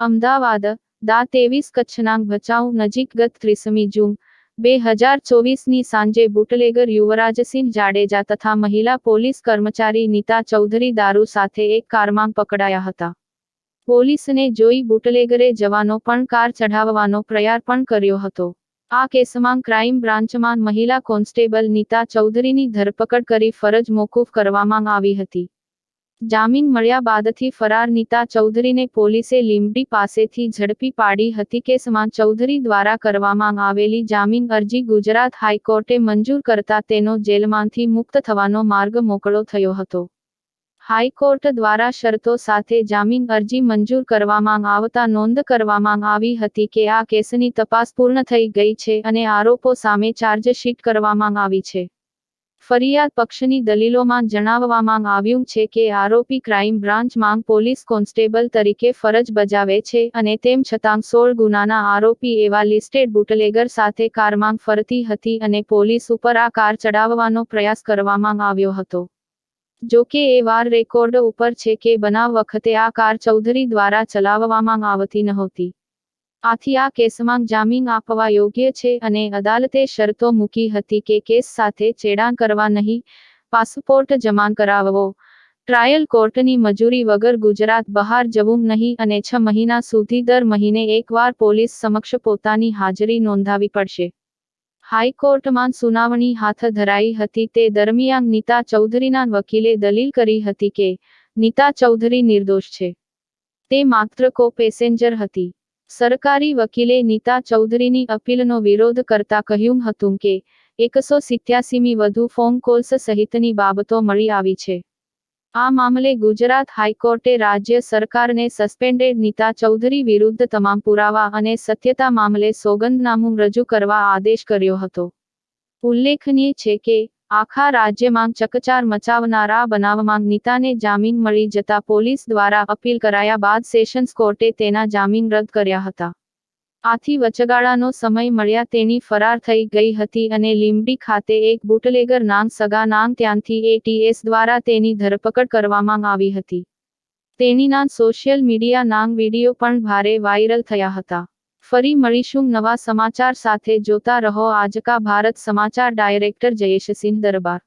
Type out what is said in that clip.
અમદાવાદ, દા તેવીસ કચ્છના ભચાઉ નજીક ગત ત્રીસમી જૂન, બે હજાર ચોવીસની સાંજે બુટલેગર યુવરાજસિંહ જાડેજા તથા મહિલા પોલીસ કર્મચારી નીતા ચૌધરી દારૂ સાથે એક કારમાં પકડાયા હતા. પોલીસને જોઈ બુટલેગરે જવાનો પણ કાર ચઢાવવાનો પ્રયાર પણ કર્યો હતો. આ કેસમાં ક્રાઇમ બ્રાન્ચમાં મહિલા કોન્સ્ટેબલ નીતા ચૌધરીની ધરપકડ કરી ફરજ મોકૂફ કરવામાં આવી હતી. જામીન મળ્યા બાદથી ફરાર નીતા ચૌધરીને પોલીસે લીંબડી પાસેથી ઝડપી પાડી હતી કેસમાં ચૌધરી દ્વારા કરવામાં આવેલી જામીન અરજી ગુજરાત હાઈકોર્ટે મંજૂર કરતા તેનો જેલમાંથી મુક્ત થવાનો માર્ગ મોકળો થયો હતો. હાઈકોર્ટ દ્વારા શરતો સાથે જામીન અરજી મંજૂર કરવામાં આવતા નોંધ કરવામાં આવી હતી કે આ કેસની તપાસ પૂર્ણ થઈ ગઈ છે અને આરોપો સામે ચાર્જશીટ કરવામાં આવી છે. ફરિયાદ પક્ષની દલીલોમાં જણાવવામાં આવ્યું છે કે આરોપી ક્રાઇમ બ્રાન્ચ માંગ પોલીસ કોન્સ્ટેબલ તરીકે ફરજ બજાવે છે અને તેમ છતાં સોળ ગુનાના આરોપી એવા લિસ્ટેડ બુટલેગર સાથે કારમાં ફરતી હતી અને પોલીસ ઉપર આ કાર ચડાવવાનો પ્રયાસ કરવામાં આવ્યો હતો. જો કે એ વાર રેકોર્ડ ઉપર છે કે બનાવ વખતે આ કાર ચૌધરી દ્વારા ચલાવવામાં આવતી નહોતી. આથી આ કેસમાં જામીન આપવા યોગ્ય છે અને અદાલતે શરતો મૂકી હતી કે કેસ સાથે છેડાણ કરવા નહીં, પાસપોર્ટ જમા કરાવવો. ટ્રાયલ કોર્ટની મજૂરી વગર ગુજરાત બહાર જવું નહીં અને છ મહિના સુધી દર મહિને એકવાર પોલીસ સમક્ષ પોતાની હાજરી નોંધાવી પડશે. હાઈકોર્ટમાં સુનાવણી હાથ ધરાઈ હતી તે દરમિયાન નીતા ચૌધરીના વકીલે દલીલ કરી હતી કે નીતા ચૌધરી નિર્દોષ છે. તે માત્ર કો પેસેન્જર હતી. સરકારી વકીલે નીતા ચૌધરીની અપીલનો વિરોધ કરતા કહ્યું હતું કે, એકસો સિત્યાસીમી વધુ ફોન કોલ્સ સહિતની બાબતો મળી આવી છે. આ મામલે ગુજરાત હાઈકોર્ટે રાજ્ય સરકારને સસ્પેન્ડેડ નીતા ચૌધરી વિરુદ્ધ તમામ પુરાવા અને સત્યતા મામલે સોગંદનામું રજૂ કરવા આદેશ કર્યો હતો. ઉલ્લેખનીય છે કે આખા રાજ્યમાં ચકચાર મચાવનારા બનાવમાં નીતાને જામીન મળી જતા પોલીસ દ્વારા અપીલ કરાયા બાદ સેશન્સ કોર્ટે તેના જામીન રદ કર્યા હતા. આથી વચગાળાનો સમય મળ્યા તેની ફરાર થઈ ગઈ હતી અને લીંબડી ખાતે એક બુટલેગર નાંગ સગા નાંગ ત્યાંથી એટીએસ દ્વારા તેની ધરપકડ કરવામાં આવી હતી. તેણીના સોશિયલ મીડિયા નાંગ વીડિયો પણ ભારે વાયરલ થયા હતા. ફરી મળીશું નવા સમાચાર સાથે. જોતા રહો આજકા ભારત સમાચાર ડાયરેક્ટર જયેશસિંહ દરબાર.